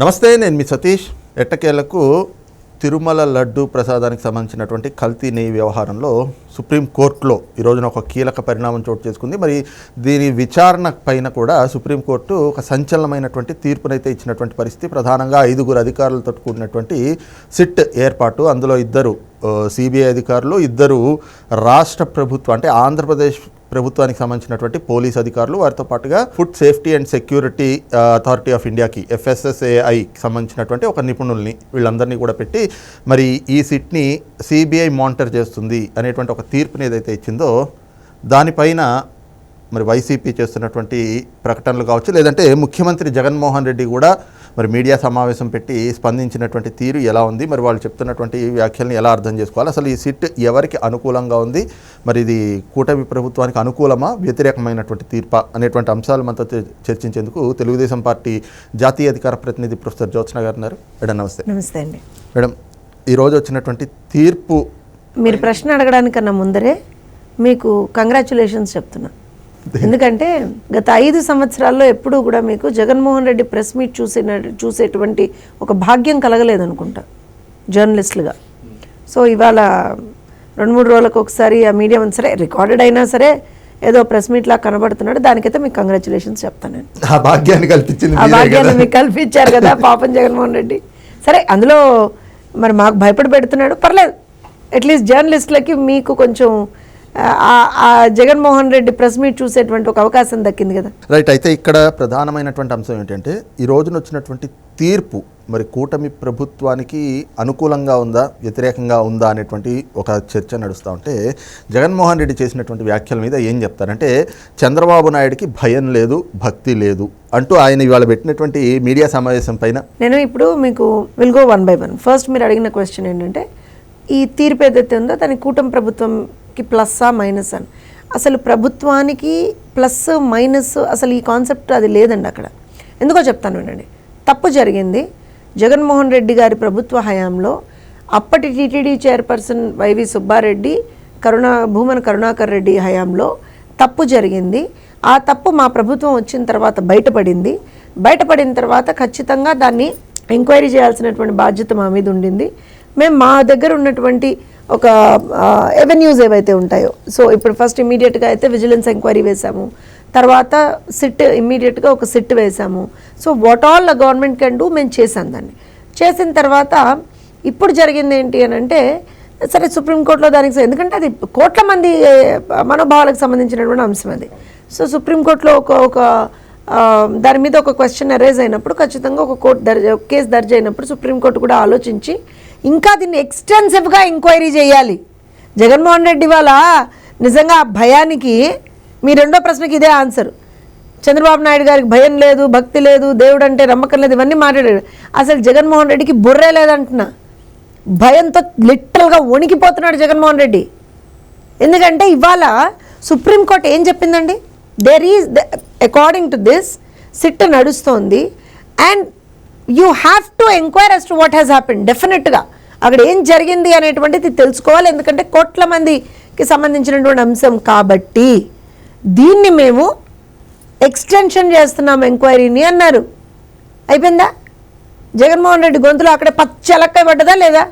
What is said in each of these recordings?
నమస్తే నేను మీ సతీష్. ఎట్టకేలకు తిరుమల లడ్డు ప్రసాదానికి సంబంధించినటువంటి కల్తీ నెయ్యి వ్యవహారంలో సుప్రీంకోర్టులో ఈ రోజున ఒక కీలక పరిణామం చోటు చేసుకుంది. మరి దీని విచారణ పైన కూడా సుప్రీంకోర్టు ఒక సంచలనమైనటువంటి తీర్పునైతే ఇచ్చినటువంటి పరిస్థితి. ప్రధానంగా ఐదుగురు అధికారులతో కూడినటువంటి సిట్ ఏర్పాటు. అందులో ఇద్దరు సిబిఐ అధికారులు ఇద్దరు రాష్ట్ర ప్రభుత్వం అంటే ఆంధ్రప్రదేశ్ ప్రభుత్వానికి సంబంధించినటువంటి పోలీస్ అధికారులు వారితో పాటుగా food safety and security authority of ఇండియాకి ఎఫ్ఎస్ఎస్ఏఐకి సంబంధించినటువంటి ఒక నిపుణుల్ని వీళ్ళందరినీ కూడా పెట్టి మరి ఈ సిట్ని సిబిఐ మానిటర్ చేస్తుంది అనేటువంటి ఒక తీర్పుని ఏదైతే ఇచ్చిందో దానిపైన మరి వైసీపీ చేస్తున్నటువంటి ప్రకటనలు కావచ్చు లేదంటే ముఖ్యమంత్రి జగన్మోహన్ రెడ్డి కూడా మరి మీడియా సమావేశం పెట్టి స్పందించినటువంటి తీరు ఎలా ఉంది? మరి వాళ్ళు చెప్తున్నటువంటి వ్యాఖ్యల్ని ఎలా అర్థం చేసుకోవాలి? అసలు ఈ సిట్ ఎవరికి అనుకూలంగా ఉంది? మరి ఇది కూటమి ప్రభుత్వానికి అనుకూలమా? వ్యతిరేకమైనటువంటి తీర్ప? అనేటువంటి అంశాలు మనతో చర్చించేందుకు తెలుగుదేశం పార్టీ జాతీయ అధికార ప్రతినిధి ప్రొఫెసర్ జ్యోత్స్న గారు ఉన్నారు. మేడం నమస్తే. నమస్తే అండి. మేడం ఈరోజు వచ్చినటువంటి తీర్పు మీరు ప్రశ్న అడగడానికన్నా ముందరే మీకు కంగ్రాచులేషన్స్ చెప్తున్నా. ఎందుకంటే గత ఐదు సంవత్సరాల్లో ఎప్పుడూ కూడా మీకు జగన్మోహన్ రెడ్డి ప్రెస్ మీట్ చూసిన చూసేటువంటి ఒక భాగ్యం కలగలేదు అనుకుంటా జర్నలిస్టులుగా. సో ఇవాళ రెండు మూడు రోజులకు ఒకసారి ఆ మీడియా సరే రికార్డెడ్ అయినా సరే ఏదో ప్రెస్ మీట్ లా కనబడుతున్నాడు దానికైతే మీకు కంగ్రాచులేషన్స్ చెప్తాను నేను. ఆ భాగ్యాన్ని కల్పించింది ఆ భాగ్యాన్ని. మీకు కల్పించారు కదా పాపం జగన్మోహన్ రెడ్డి. సరే అందులో మరి మాకు భయపడి పెడుతున్నాడు పర్లేదు. అట్లీస్ట్ జర్నలిస్టులకి మీకు కొంచెం జగన్మోహన్ రెడ్డి ప్రెస్ మీట్ చూసేటువంటి ఒక అవకాశం దక్కింది కదా. రైట్ అయితే ఇక్కడ ప్రధానమైనటువంటి అంశం ఏంటంటే ఈ రోజున వచ్చినటువంటి తీర్పు మరి కూటమి ప్రభుత్వానికి అనుకూలంగా ఉందా వ్యతిరేకంగా ఉందా అనేటువంటి ఒక చర్చ నడుస్తూ ఉంటే జగన్మోహన్ రెడ్డి చేసినటువంటి వ్యాఖ్యల మీద ఏం చెప్తారంటే చంద్రబాబు నాయుడికి భయం లేదు భక్తి లేదు అంటూ ఆయన ఇవాళ పెట్టినటువంటి మీడియా సమావేశం పైన. నేను ఇప్పుడు మీకు will go one by one first మీరు అడిగిన క్వశ్చన్ ఏంటంటే ఈ తీర్పు ఏదైతే ఉందో దాని కూటమి ప్రభుత్వంకి ప్లస్సా మైనస్ అని. అసలు ప్రభుత్వానికి ప్లస్ మైనస్ అసలు ఈ కాన్సెప్ట్ అది లేదండి అక్కడ. ఎందుకో చెప్తాను వినండి. తప్పు జరిగింది. జగన్మోహన్ రెడ్డి గారి ప్రభుత్వ హయాంలో అప్పటి టీటీడీ చైర్పర్సన్ వైవి సుబ్బారెడ్డి కరుణా భూమన కరుణాకర్ రెడ్డి హయాంలో తప్పు జరిగింది. ఆ తప్పు మా ప్రభుత్వం వచ్చిన తర్వాత బయటపడింది. బయటపడిన తర్వాత ఖచ్చితంగా దాన్ని ఎంక్వైరీ చేయాల్సినటువంటి బాధ్యత మా మీద ఉండింది. మేము మా దగ్గర ఉన్నటువంటి ఒక ఎవెన్యూస్ ఏవైతే ఉంటాయో. సో ఇప్పుడు ఫస్ట్ ఇమీడియట్గా అయితే విజిలెన్స్ ఎంక్వైరీ వేశాము. తర్వాత సిట్ ఇమ్మీడియట్గా ఒక సిట్ వేశాము. So what all government can do మేము చేసాం దాన్ని. చేసిన తర్వాత ఇప్పుడు జరిగింది ఏంటి అని అంటే సరే సుప్రీంకోర్టులో దానికి ఎందుకంటే అది కోట్ల మంది మనోభావాలకు సంబంధించినటువంటి అంశం అది. సో సుప్రీంకోర్టులో ఒక ఒక దాని మీద ఒక క్వశ్చన్ అరేజ్ అయినప్పుడు ఖచ్చితంగా ఒక కోర్టు దర్జ కేసు దర్జ్ అయినప్పుడు సుప్రీంకోర్టు కూడా ఆలోచించి ఇంకా దీన్ని ఎక్స్టెన్సివ్గా ఎంక్వైరీ చేయాలి. జగన్మోహన్ రెడ్డి వాళ్ళ నిజంగా ఆ భయానికి మీ రెండో ప్రశ్నకి ఇదే ఆన్సర్ చంద్రబాబు నాయుడు గారికి భయం లేదు భక్తి లేదు దేవుడు అంటే నమ్మకం లేదు ఇవన్నీ మాట్లాడాడు. అసలు జగన్మోహన్ రెడ్డికి బుర్రే లేదంటున్నా. భయంతో లిటరల్గా వణికిపోతున్నాడు జగన్మోహన్ రెడ్డి. ఎందుకంటే ఇవాళ సుప్రీంకోర్టు ఏం చెప్పిందండి? There is according to this SIT నడుస్తోంది. And you have to enquire as to what has happen డెఫినెట్గా అక్కడ ఏం జరిగింది అనేటువంటిది తెలుసుకోవాలి. ఎందుకంటే కోట్ల మందికి సంబంధించినటువంటి అంశం కాబట్టి దీన్ని మేము ఎక్స్టెన్షన్ చేస్తున్నాం ఎంక్వైరీని అన్నారు. అయిపోయిందా? జగన్మోహన్ రెడ్డి గొంతులో అక్కడే పచ్చలక్కై పడ్డదా లేదా?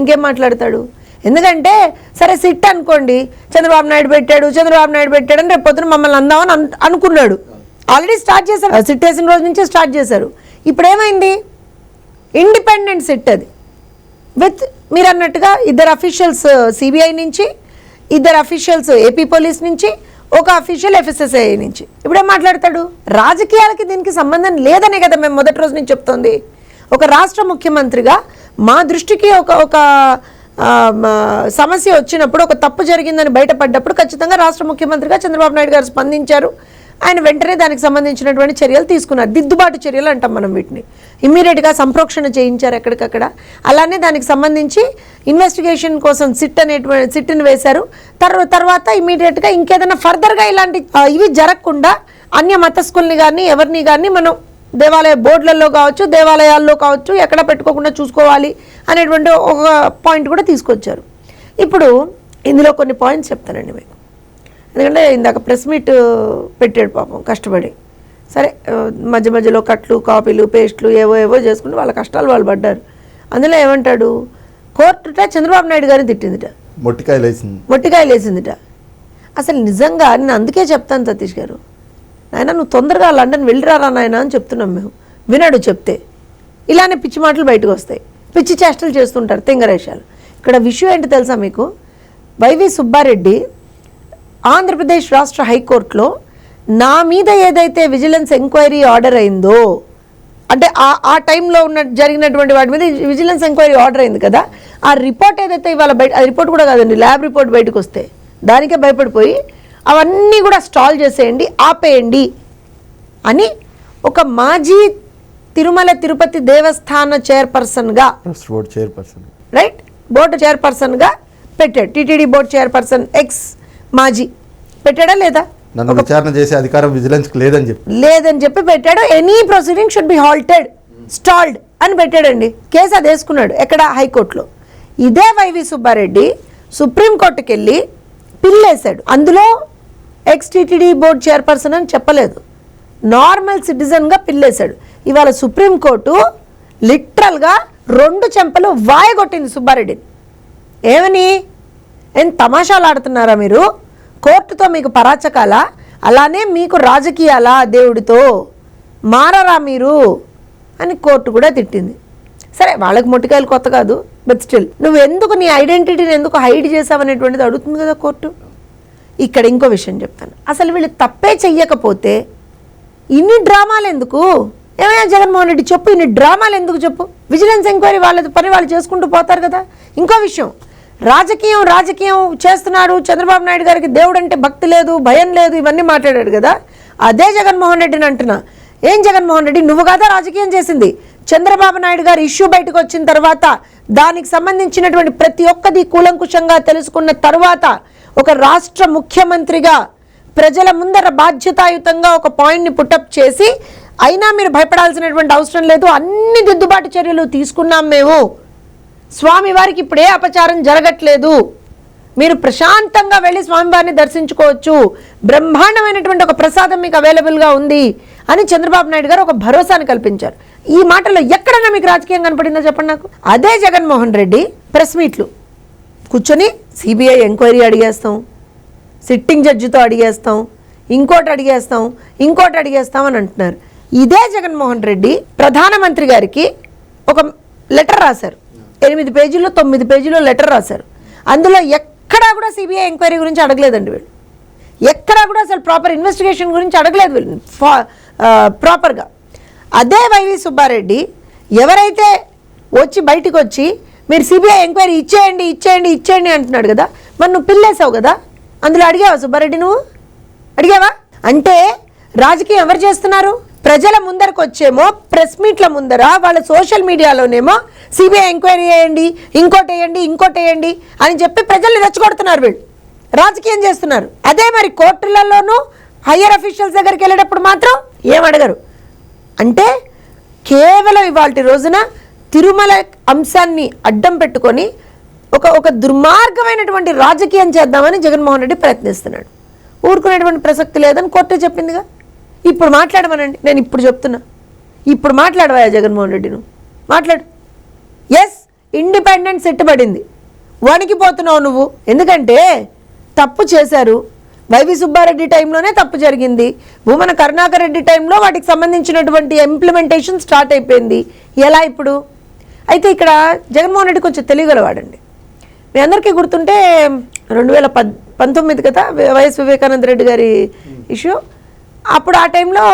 ఇంకేం మాట్లాడతాడు? ఎందుకంటే సరే సిట్ అనుకోండి చంద్రబాబు నాయుడు పెట్టాడు చంద్రబాబు నాయుడు పెట్టాడు అని రేపు పొద్దున మమ్మల్ని అందామని అనుకున్నాడు. ఆల్రెడీ స్టార్ట్ చేశారు. సిట్ వేసిన రోజు నుంచే స్టార్ట్ చేశారు. ఇప్పుడు ఏమైంది ఇండిపెండెంట్ సిట్ అది. విత్ మీరు అన్నట్టుగా ఇద్దరు అఫీషియల్స్ సిబిఐ నుంచి ఇద్దరు అఫీషియల్స్ ఏపీ పోలీస్ నుంచి ఒక అఫీషియల్ ఎఫ్ఎస్ఎస్ఐ నుంచి. ఇప్పుడేం మాట్లాడతాడు? రాజకీయాలకి దీనికి సంబంధం లేదనే కదా మేము మొదటి రోజు నుంచి చెప్తోంది. ఒక రాష్ట్ర ముఖ్యమంత్రిగా మా దృష్టికి ఒక ఒక సమస్య వచ్చినప్పుడు ఒక తప్పు జరిగిందని బయటపడ్డప్పుడు ఖచ్చితంగా రాష్ట్ర ముఖ్యమంత్రిగా చంద్రబాబు నాయుడు గారు స్పందించారు. ఆయన వెంటనే దానికి సంబంధించినటువంటి చర్యలు తీసుకున్నారు. దిద్దుబాటు చర్యలు అంటాం మనం వీటిని. ఇమ్మీడియట్గా సంప్రోక్షణ చేయించారు ఎక్కడికక్కడ. అలానే దానికి సంబంధించి ఇన్వెస్టిగేషన్ కోసం సిట్ అనేటువంటి సిట్ని వేశారు. తర్వా తర్వాత ఇమ్మీడియట్గా ఇంకేదైనా ఫర్దర్గా ఇలాంటి ఇవి జరగకుండా అన్య మతస్కుల్ని కానీ ఎవరిని కానీ మనం దేవాలయ బోర్డులలో కావచ్చు దేవాలయాల్లో కావచ్చు ఎక్కడ పెట్టుకోకుండా చూసుకోవాలి అనేటువంటి ఒక పాయింట్ కూడా తీసుకొచ్చారు. ఇప్పుడు ఇందులో కొన్ని పాయింట్స్ చెప్తానండి మీకు. ఎందుకంటే ఇందాక ప్రెస్ మీట్ పెట్టాడు పాపం కష్టపడి. సరే మధ్య మధ్యలో కట్లు కాపీలు పేస్ట్లు ఏవో ఏవో చేసుకుంటూ వాళ్ళ కష్టాలు వాళ్ళు పడ్డారు. అందులో ఏమంటాడు? కోర్టుట చంద్రబాబు నాయుడు గారిని తిట్టిందిట. మొట్టికాయలు వేసింది. మొట్టికాయలు వేసిందిట. అసలు నిజంగా నేను అందుకే చెప్తాను సతీష్ గారు. నాయన నువ్వు తొందరగా లండన్ వెళ్ళిరారా నాయన అని చెప్తున్నాం మేము. వినడు చెప్తే. ఇలానే పిచ్చి మాటలు బయటకు వస్తాయి. పిచ్చి చేష్టలు చేస్తుంటారు తింగరేషాలు ఇక్కడ విషయం ఏంటి తెలుసా మీకు? వైవి సుబ్బారెడ్డి ఆంధ్రప్రదేశ్ రాష్ట్ర హైకోర్టులో నా మీద ఏదైతే విజిలెన్స్ ఎంక్వైరీ ఆర్డర్ అయిందో అంటే ఆ ఆ టైంలో ఉన్న జరిగినటువంటి వాటి మీద విజిలెన్స్ ఎంక్వైరీ ఆర్డర్ అయింది కదా ఆ రిపోర్ట్ ఏదైతే ఇవాళ బయట ఆ రిపోర్ట్ కూడా కాదండి ల్యాబ్ రిపోర్ట్ బయటకు వస్తే దానికే భయపడిపోయి అవన్నీ కూడా స్టాల్ చేసేయండి ఆపేయండి అని ఒక మాజీ తిరుమల తిరుపతి దేవస్థాన చైర్పర్సన్గా చైర్పర్సన్ రైట్ బోర్డు చైర్పర్సన్గా పెట్టాడు టీటీడీ బోర్డు చైర్పర్సన్ ఎక్స్ మాజీ. పెట్టాడా లేదా? నన్ను విచారణ చేసే అధికారం విజిలెన్స్కి లేదని చెప్పి. లేదని చెప్పి పెట్టాడు. Any proceeding should be halted stalled అని పెట్టాడండి. కేసు అది వేసుకున్నాడు ఎక్కడ? హైకోర్టులో. ఇదే వైవి సుబ్బారెడ్డి సుప్రీంకోర్టుకి వెళ్ళి పిల్లేశాడు. అందులో ఎక్స్ టీటీడీ బోర్డు చైర్పర్సన్ అని చెప్పలేదు. నార్మల్ సిటిజన్గా పిల్లేశాడు. ఇవాళ సుప్రీంకోర్టు లిటరల్గా రెండు చెంపలు వాయగొట్టింది సుబ్బారెడ్డిని. ఏమని? ఏం తమాషాలు ఆడుతున్నారా మీరు? కోర్టుతో మీకు పరాచకాల? అలానే మీకు రాజకీయాలా దేవుడితో? మారరా మీరు? అని కోర్టు కూడా తిట్టింది. సరే వాళ్ళకి మొట్టికాయలు కొత్త కాదు బట్ స్టిల్ నువ్వు ఎందుకు నీ ఐడెంటిటీని ఎందుకు హైడ్ చేసావనేటువంటిది అడుగుతుంది కదా కోర్టు. ఇక్కడ ఇంకో విషయం చెప్తాను. అసలు వీళ్ళు తప్పే చెయ్యకపోతే ఇన్ని డ్రామాలు ఎందుకు? ఏమైనా జగన్మోహన్ రెడ్డి చెప్పు ఇన్ని డ్రామాలు ఎందుకు చెప్పు? విజిలెన్స్ ఎంక్వైరీ వాళ్ళ పని వాళ్ళు చేసుకుంటూ పోతారు కదా. ఇంకో విషయం రాజకీయం రాజకీయం చేస్తున్నాడు. చంద్రబాబు నాయుడు గారికి దేవుడు అంటే భక్తి లేదు భయం లేదు ఇవన్నీ మాట్లాడాడు కదా. అదే జగన్మోహన్ రెడ్డిని అంటున్నా. ఏం జగన్మోహన్ రెడ్డి? నువ్వు కదా రాజకీయం చేసింది. చంద్రబాబు నాయుడు గారి ఇష్యూ బయటకు వచ్చిన తర్వాత దానికి సంబంధించినటువంటి ప్రతి ఒక్కది కూలంకుషంగా తెలుసుకున్న తర్వాత ఒక రాష్ట్ర ముఖ్యమంత్రిగా ప్రజల ముందర బాధ్యతాయుతంగా ఒక పాయింట్ని పుటప్ చేసి అయినా మీరు భయపడాల్సినటువంటి అవసరం లేదు. అన్ని దిద్దుబాటు చర్యలు తీసుకున్నాం మేము. స్వామివారికి ఇప్పుడే అపచారం జరగట్లేదు. మీరు ప్రశాంతంగా వెళ్ళి స్వామివారిని దర్శించుకోవచ్చు. బ్రహ్మాండమైనటువంటి ఒక ప్రసాదం మీకు అవైలబుల్గా ఉంది అని చంద్రబాబు నాయుడు గారు ఒక భరోసాను కల్పించారు. ఈ మాటలో ఎక్కడన్నా మీకు రాజకీయం కనపడిందో చెప్పండి నాకు? అదే జగన్మోహన్ రెడ్డి ప్రెస్ మీట్లు. కూర్చొని సిబిఐ ఎంక్వైరీ అడిగేస్తాం. సిట్టింగ్ జడ్జితో అడిగేస్తాం. ఇంకోటి అడిగేస్తాం. ఇంకోటి అడిగేస్తాం అని అంటున్నారు. ఇదే జగన్మోహన్ రెడ్డి ప్రధానమంత్రి గారికి ఒక లెటర్ రాశారు. ఎనిమిది పేజీల్లో తొమ్మిది పేజీల్లో లెటర్ రాశారు. అందులో ఎక్కడా కూడా సిబిఐ ఎంక్వైరీ గురించి అడగలేదండి వీళ్ళు. ఎక్కడా కూడా అసలు ప్రాపర్ ఇన్వెస్టిగేషన్ గురించి అడగలేదు వీళ్ళు. ప్రాపర్గా. అదే వైవి సుబ్బారెడ్డి ఎవరైతే వచ్చి బయటికి వచ్చి మీరు సిబిఐ ఎంక్వైరీ ఇచ్చేయండి ఇచ్చేయండి ఇచ్చేయండి అంటున్నాడు కదా మరి నువ్వు పిల్లేసావు కదా? అందులో అడిగావా సుబ్బారెడ్డి నువ్వు? అడిగావా? అంటే రాజకీయం ఎవరు చేస్తున్నారు? ప్రజల ముందరకు వచ్చేమో ప్రెస్ మీట్ల ముందర వాళ్ళ సోషల్ మీడియాలోనేమో సిబిఐ ఎంక్వైరీ చేయండి ఇంకోటి వేయండి ఇంకోటి వేయండి అని చెప్పి ప్రజల్ని రెచ్చగొడుతున్నారు వీళ్ళు. రాజకీయం చేస్తున్నారు. అదే మరి కోర్టులలోనూ హయ్యర్ అఫీషియల్స్ దగ్గరికి వెళ్ళేటప్పుడు మాత్రం ఏం అడగరు. అంటే కేవలం ఇవాళ రోజున తిరుమల అంశాన్ని అడ్డం పెట్టుకొని ఒక ఒక దుర్మార్గమైనటువంటి రాజకీయం చేద్దామని జగన్మోహన్ రెడ్డి ప్రయత్నిస్తున్నాడు. ఊరుకునేటువంటి ప్రసక్తి లేదని కోర్టు చెప్పిందిగా. ఇప్పుడు మాట్లాడమనండి. నేను ఇప్పుడు చెప్తున్నా. ఇప్పుడు మాట్లాడవా జగన్మోహన్ రెడ్డి నువ్వు మాట్లాడు ఎస్ ఇండిపెండెంట్ సెట్టుబడింది వణికిపోతున్నావు నువ్వు. ఎందుకంటే తప్పు చేశారు. వైవి సుబ్బారెడ్డి టైంలోనే తప్పు జరిగింది. భూమన కరుణాకర్ రెడ్డి టైంలో వాటికి సంబంధించినటువంటి ఇంప్లిమెంటేషన్ స్టార్ట్ అయిపోయింది. ఎలా ఇప్పుడు? అయితే ఇక్కడ జగన్మోహన్ రెడ్డి కొంచెం తెలియగలవాడండి. మీ అందరికీ గుర్తుంటే రెండు వేల పద్ పంతొమ్మిది కదా వైఎస్ వివేకానంద రెడ్డి గారి ఇష్యూ అప్పుడు ఆ టైంలో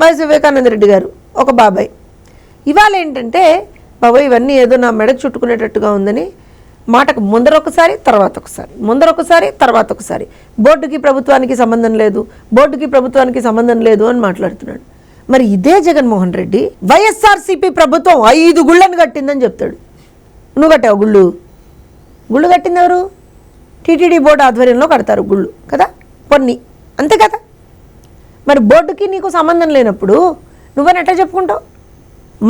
వైఎస్ వివేకానంద రెడ్డి గారు ఒక బాబాయ్. ఇవాళ ఏంటంటే బాబాయ్ ఇవన్నీ ఏదో నా మెడకు చుట్టుకునేటట్టుగా ఉందని మాటకు ముందర ఒకసారి తర్వాత ఒకసారి. ముందర ఒకసారి తర్వాత ఒకసారి. బోర్డుకి ప్రభుత్వానికి సంబంధం లేదు బోర్డుకి ప్రభుత్వానికి సంబంధం లేదు అని మాట్లాడుతున్నాడు. మరి ఇదే జగన్మోహన్ రెడ్డి వైఎస్ఆర్సీపీ ప్రభుత్వం ఐదు గుళ్ళను కట్టిందని చెప్తాడు. నువ్వు కట్టావు గుళ్ళు. గుళ్ళు కట్టింది ఎవరు? టీటీడీ బోర్డు ఆధ్వర్యంలో కడతారు గుళ్ళు కదా? కొన్ని అంతే కదా? మరి బోర్డుకి నీకు సంబంధం లేనప్పుడు నువ్వని ఎట్లా చెప్పుకుంటావు?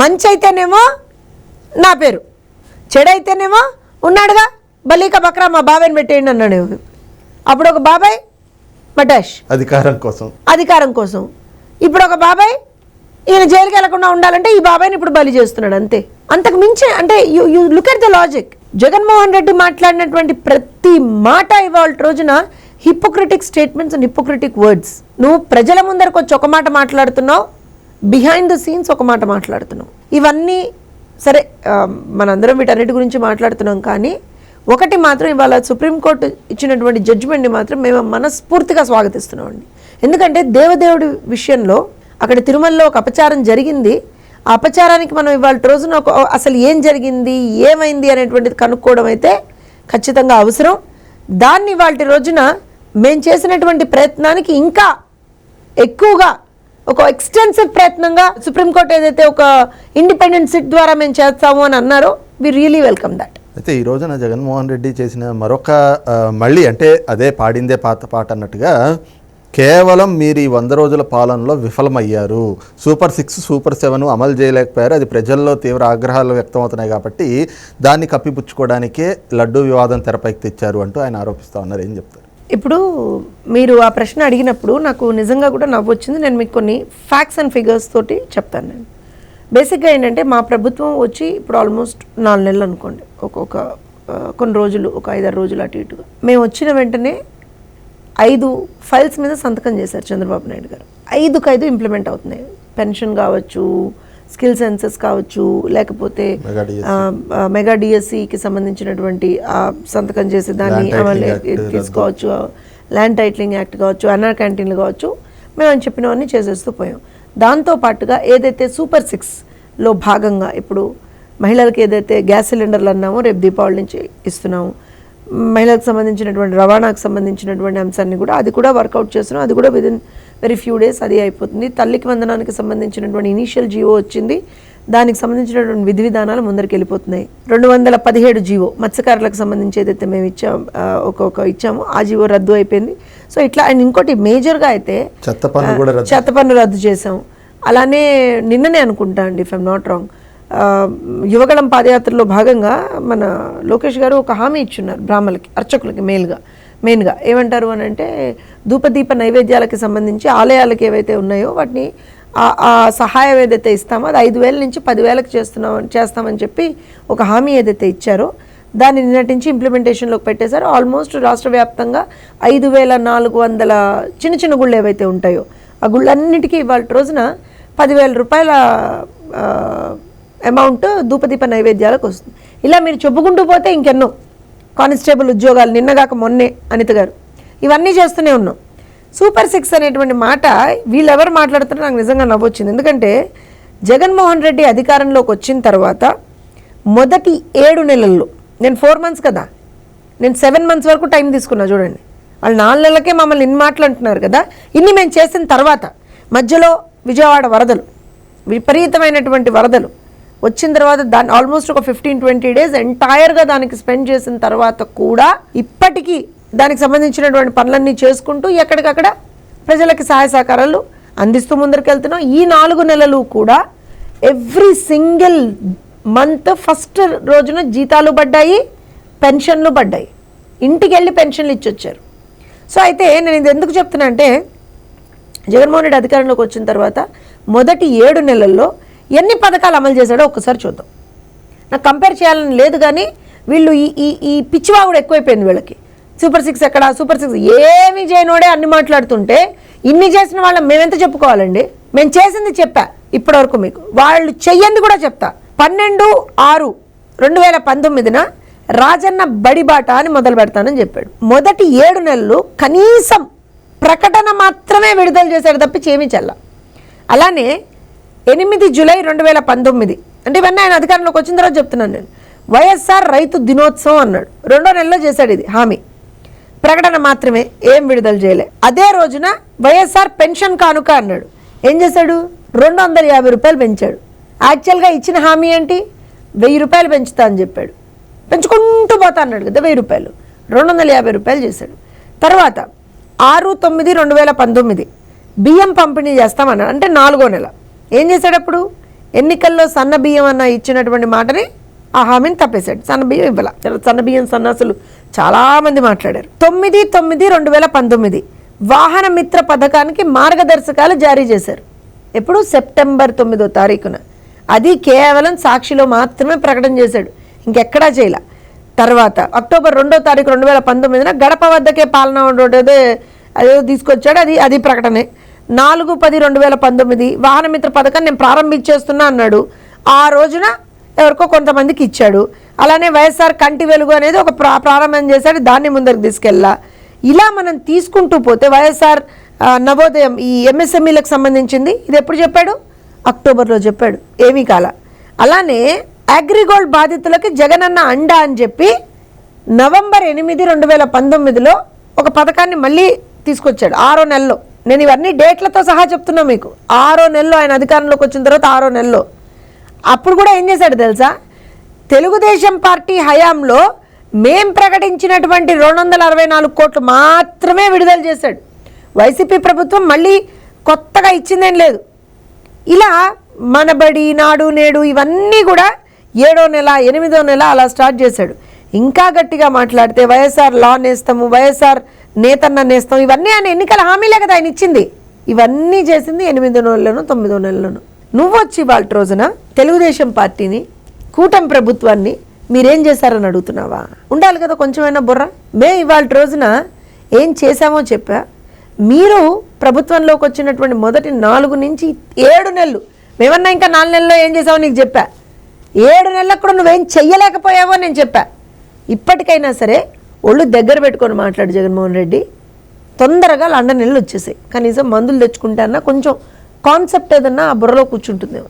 మంచి అయితేనేమో నా పేరు చెడైతేనేమో ఉన్నాడుగా బలీక బక్రా మా బాబాయ్ని పెట్టేయండి అన్నాడు అప్పుడు ఒక బాబాయ్ మటాష్. అధికారం కోసం. అధికారం కోసం. ఇప్పుడు ఒక బాబాయ్ ఈయన జైలుకి వెళ్ళకుండా ఉండాలంటే ఈ బాబాయ్ని ఇప్పుడు బలి చేస్తున్నాడు అంతే. అంతకు మించి అంటే you you look at the logic. Jaganmohan Reddy మాట్లాడినటువంటి ప్రతి మాట ఇవాళ రోజున hypocritic statements and hypocritic words నువ్వు ప్రజల ముందరకు వచ్చి ఒక మాట మాట్లాడుతున్నావు బిహైండ్ ద సీన్స్ ఒక మాట మాట్లాడుతున్నావు. ఇవన్నీ సరే మనందరం వీటన్నిటి గురించి మాట్లాడుతున్నాం కానీ ఒకటి మాత్రం ఇవాళ సుప్రీంకోర్టు ఇచ్చినటువంటి జడ్జిమెంట్ని మాత్రం మేము మనస్ఫూర్తిగా స్వాగతిస్తున్నామండి. ఎందుకంటే దేవదేవుడి విషయంలో అక్కడ తిరుమలలో ఒక అపచారం జరిగింది. ఆ అపచారానికి మనం ఇవాళ రోజున ఒక అసలు ఏం జరిగింది ఏమైంది అనేటువంటిది కనుక్కోవడం అయితే ఖచ్చితంగా అవసరం. దాన్ని ఇవాళ రోజున మేము చేసినటువంటి ప్రయత్నానికి ఇంకా ఎక్కువగా ఒక ఎక్స్టెన్సివ్ ప్రయత్నంగా సుప్రీంకోర్టు ఏదైతే ఒక ఇండిపెండెంట్ సిట్ ద్వారా మేము చేస్తాము అని అన్నారో వి రియలీ వెల్కమ్ దట్ అయితే ఈ రోజున జగన్మోహన్ రెడ్డి చేసిన మరొక మళ్ళీ అంటే అదే పాడిందే పాత పాట అన్నట్టుగా కేవలం మీరు ఈ వంద రోజుల పాలనలో విఫలమయ్యారు. సూపర్ సిక్స్ సూపర్ సెవెన్ అమలు చేయలేకపోయారు. అది ప్రజల్లో తీవ్ర ఆగ్రహాలు వ్యక్తమవుతున్నాయి కాబట్టి దాన్ని కప్పిపుచ్చుకోవడానికే లడ్డూ వివాదం తెరపైకి తెచ్చారు అంటూ ఆయన ఆరోపిస్తూ ఉన్నారు. ఏం చెప్తారు? ఇప్పుడు మీరు ఆ ప్రశ్న అడిగినప్పుడు నాకు నిజంగా కూడా నవ్వు వచ్చింది. నేను మీకు కొన్ని ఫ్యాక్ట్స్ అండ్ ఫిగర్స్ తోటి చెప్తాను నేను. బేసిక్గా ఏంటంటే మా ప్రభుత్వం వచ్చి ఇప్పుడు ఆల్మోస్ట్ నాలుగు నెలలు అనుకోండి. ఒక్కొక్క కొన్ని రోజులు ఒక ఐదారు రోజులు అటు ఇటుగా మేము వచ్చిన వెంటనే ఐదు ఫైల్స్ మీద సంతకం చేశారు చంద్రబాబు నాయుడు గారు. ఐదుకు ఐదు ఇంప్లిమెంట్ అవుతున్నాయి. పెన్షన్ కావచ్చు స్కిల్ సెన్సెస్ కావచ్చు లేకపోతే మెగా DSC. ఆ, ఆ, మెగా డిఎస్సికి సంబంధించినటువంటి సంతకం చేసి దాన్ని. తీసుకోవచ్చు ల్యాండ్ టైటిలింగ్ యాక్ట్ కావచ్చు అన్నర్ క్యాంటీన్లు కావచ్చు మేము అని చెప్పినవన్నీ చేసేస్తూ పోయాం దాంతో పాటుగా ఏదైతే సూపర్ సిక్స్లో భాగంగా ఇప్పుడు మహిళలకు ఏదైతే గ్యాస్ సిలిండర్లు అన్నామో రేపు దీపావళి నుంచి ఇస్తున్నాము మహిళలకు సంబంధించినటువంటి రవాణాకు సంబంధించినటువంటి అంశాన్ని కూడా అది కూడా వర్కౌట్ చేస్తున్నాం అది కూడా విదిన్ వెరీ ఫ్యూ డేస్ అది అయిపోతుంది. తల్లికి వందనానికి సంబంధించినటువంటి ఇనీషియల్ జీవో వచ్చింది. దానికి సంబంధించినటువంటి విధి విధానాలు ముందరికి వెళ్ళిపోతున్నాయి. రెండు వందల పదిహేడు జీవో మత్స్యకారులకు సంబంధించి ఏదైతే మేము ఇచ్చాం ఆ, ఒక్కొక్క ఇచ్చామో ఆ జీవో రద్దు అయిపోయింది. సో ఇట్లా అండ్ ఇంకోటి మేజర్గా అయితే చెత్త పన్ను కూడా రద్దు చేసాం అలానే నిన్ననే అనుకుంటా అండి if I'm not wrong Yuvagalam పాదయాత్రలో భాగంగా మన లోకేష్ గారు ఒక హామీ ఇచ్చున్నారు బ్రాహ్మణులకి అర్చకులకి మేలుగా. మెయిన్గా. ఏమంటారు అని అంటే ధూపదీప నైవేద్యాలకి సంబంధించి ఆలయాలకు ఏవైతే ఉన్నాయో వాటిని ఆ- ఆ సహాయం ఏదైతే ఇస్తామో అది ఐదు వేల నుంచి పదివేలకు చేస్తున్నాం చేస్తామని చెప్పి ఒక హామీ ఏదైతే ఇచ్చారో దాన్ని నిన్నటి నుంచి ఇంప్లిమెంటేషన్లోకి పెట్టేశారు. ఆల్మోస్ట్ రాష్ట్ర వ్యాప్తంగా ఐదు వేల నాలుగు వందల చిన్న చిన్న గుళ్ళు ఏవైతే ఉంటాయో ఆ గుళ్ళన్నిటికీ ఇవాళ రోజున పదివేల రూపాయల అమౌంట్ ధూపదీప నైవేద్యాలకు వస్తుంది. ఇలా మీరు చెప్పుకుంటూ పోతే ఇంకెన్నో. కానిస్టేబుల్ ఉద్యోగాలు నిన్నగాక మొన్నే అనిత గారు. ఇవన్నీ చేస్తూనే ఉన్నాం. సూపర్ సిక్స్ అనేటువంటి మాట వీళ్ళెవరు మాట్లాడుతున్నా నాకు నిజంగా నవ్వొచ్చింది. ఎందుకంటే జగన్మోహన్ రెడ్డి అధికారంలోకి వచ్చిన తర్వాత మొదటి ఏడు నెలల్లో నేను ఫోర్ మంత్స్ కదా నేను సెవెన్ మంత్స్ వరకు టైం తీసుకున్నా చూడండి. వాళ్ళు నాలుగు నెలలకే మమ్మల్ని ఇన్ని మాటలు అంటున్నారు కదా ఇన్ని మేము చేసిన తర్వాత మధ్యలో విజయవాడ వరదలు విపరీతమైనటువంటి వరదలు వచ్చిన తర్వాత దాన్ని ఆల్మోస్ట్ ఒక ఫిఫ్టీన్ ట్వంటీ డేస్ ఎంటైర్గా దానికి స్పెండ్ చేసిన తర్వాత కూడా ఇప్పటికీ దానికి సంబంధించినటువంటి పనులన్నీ చేసుకుంటూ ఎక్కడికక్కడ ప్రజలకి సహాయ సహకారాలు అందిస్తూ ముందరికెళ్తున్నాం. ఈ నాలుగు నెలలు కూడా ఎవ్రీ సింగిల్ మంత్ ఫస్ట్ రోజున జీతాలు పడ్డాయి పెన్షన్లు పడ్డాయి. ఇంటికి వెళ్ళి పెన్షన్లు ఇచ్చొచ్చారు. సో అయితే నేను ఇది ఎందుకు చెప్తున్నా అంటే జగన్మోహన్ రెడ్డి అధికారంలోకి వచ్చిన తర్వాత మొదటి ఏడు నెలల్లో ఎన్ని పథకాలు అమలు చేశాడో ఒకసారి చూద్దాం. నాకు కంపేర్ చేయాలని లేదు కానీ వీళ్ళు ఈ ఈ ఈ పిచ్చివాగుడు ఎక్కువైపోయింది వీళ్ళకి. సూపర్ సిక్స్ ఎక్కడ? సూపర్ సిక్స్ ఏమీ చేయనోడే అన్ని మాట్లాడుతుంటే ఇన్ని చేసిన వాళ్ళం మేమెంత చెప్పుకోవాలండి? మేము చేసింది చెప్పా ఇప్పటివరకు మీకు. వాళ్ళు చెయ్యంది కూడా చెప్తా. పన్నెండు ఆరు రెండు వేల పంతొమ్మిదిన రాజన్న బడిబాట అని మొదలు పెడతానని చెప్పాడు. మొదటి ఏడు నెలలు కనీసం ప్రకటన మాత్రమే విడుదల చేశాడు తప్పించి ఏమీ చల్ల అలానే ఎనిమిది జూలై రెండు వేల పంతొమ్మిది. అంటే ఇవన్నీ ఆయన అధికారంలోకి వచ్చిన తర్వాత చెప్తున్నాను నేను. వైఎస్ఆర్ రైతు దినోత్సవం అన్నాడు. రెండో నెలలో చేశాడు ఇది హామీ. ప్రకటన మాత్రమే ఏం విడుదల చేయలే. అదే రోజున వైఎస్ఆర్ పెన్షన్ కానుక అన్నాడు. ఏం చేశాడు? రెండు వందల యాభై రూపాయలు పెంచాడు. యాక్చువల్గా ఇచ్చిన హామీ ఏంటి? వెయ్యి రూపాయలు పెంచుతా అని చెప్పాడు. పెంచుకుంటూ పోతా అన్నాడు కదా వెయ్యి రూపాయలు. రెండు వందల యాభై రూపాయలు చేశాడు. తర్వాత ఆరు తొమ్మిది రెండు వేల పంతొమ్మిది. బియ్యం పంపిణీ చేస్తామన్నాడు. అంటే నాలుగో నెల. ఏం చేశాడు అప్పుడు ఎన్నికల్లో సన్న బియ్యం అన్న ఇచ్చినటువంటి మాటని ఆ హామీని తప్పేశాడు. సన్న బియ్యం ఇవ్వాల. సన్న బియ్యం సన్నాసులు చాలామంది మాట్లాడారు. తొమ్మిది తొమ్మిది రెండు వేల పంతొమ్మిది వాహన మిత్ర పథకానికి మార్గదర్శకాలు జారీ చేశారు. ఎప్పుడు? సెప్టెంబర్ తొమ్మిదో తారీఖున. అది కేవలం సాక్షిలో మాత్రమే ప్రకటన చేశాడు. ఇంకెక్కడా చేయలే. తర్వాత అక్టోబర్ రెండో తారీఖు రెండు వేల పంతొమ్మిదిన గడప వద్దకే పాలన ఉండేదే అదేదో తీసుకొచ్చాడు అది అది ప్రకటనే. నాలుగు పది రెండు వేల పంతొమ్మిది వాహనమిత్ర పథకాన్ని నేను ప్రారంభించేస్తున్నా అన్నాడు. ఆ రోజున ఎవరికో కొంతమందికి ఇచ్చాడు. అలానే వైఎస్ఆర్ కంటి వెలుగు అనేది ఒక ప్రా ప్రారంభం చేశాడు. దాన్ని ముందరకు తీసుకెళ్ళా. ఇలా మనం తీసుకుంటూ పోతే వైఎస్ఆర్ నవోదయం ఈ ఎంఎస్ఎంఈలకు సంబంధించింది. ఇది ఎప్పుడు చెప్పాడు? అక్టోబర్లో చెప్పాడు. ఏమీ కాల. అలానే అగ్రిగోల్డ్ బాధితులకి జగనన్న అండ అని చెప్పి నవంబర్ ఎనిమిది రెండు వేల పంతొమ్మిదిలో ఒక పథకాన్ని మళ్ళీ తీసుకొచ్చాడు. ఆరో నెలలో. నేను ఇవన్నీ డేట్లతో సహా చెప్తున్నా మీకు. ఆరో నెలలో ఆయన అధికారంలోకి వచ్చిన తర్వాత ఆరో నెలలో. అప్పుడు కూడా ఏం చేశాడు తెలుసా? తెలుగుదేశం పార్టీ హయాంలో మేం ప్రకటించినటువంటి రెండు వందల అరవై నాలుగు కోట్లు మాత్రమే విడుదల చేశాడు. వైసీపీ ప్రభుత్వం మళ్ళీ కొత్తగా ఇచ్చిందేం లేదు. ఇలా మనబడి నాడు నేడు ఇవన్నీ కూడా ఏడో నెల ఎనిమిదో నెల అలా స్టార్ట్ చేశాడు. ఇంకా గట్టిగా మాట్లాడితే వైఎస్ఆర్ లా నేస్తాము వైఎస్ఆర్ నేతన్న నేస్తాం ఇవన్నీ ఆయన ఎన్నికల హామీలే కదా ఆయన ఇచ్చింది. ఇవన్నీ చేసింది ఎనిమిదో నెలలోనూ తొమ్మిదో నెలలోనూ. నువ్వు వచ్చి వాళ్ళ రోజున తెలుగుదేశం పార్టీని కూటమి ప్రభుత్వాన్ని మీరేం చేశారని అడుగుతున్నావా? ఉండాలి కదా కొంచెమైనా బుర్ర. మే ఇవాళ రోజున ఏం చేశామో చెప్పా. మీరు ప్రభుత్వంలోకి వచ్చినటువంటి మొదటి నాలుగు నుంచి ఏడు నెలలు మేమన్నా ఇంకా నాలుగు నెలల్లో ఏం చేసావో నీకు చెప్పా. ఏడు నెలలకు కూడా నువ్వేం చెయ్యలేకపోయావో నేను చెప్పా. ఇప్పటికైనా సరే ఒళ్ళు దగ్గర పెట్టుకొని మాట్లాడు జగన్మోహన్ రెడ్డి. తొందరగా లండన్ వెళ్ళి వచ్చేసాయి. కనీసం మందులు తెచ్చుకుంటే కొంచెం కాన్సెప్ట్ ఏదన్నా ఆ బుర్రలో కూర్చుంటుందేమో.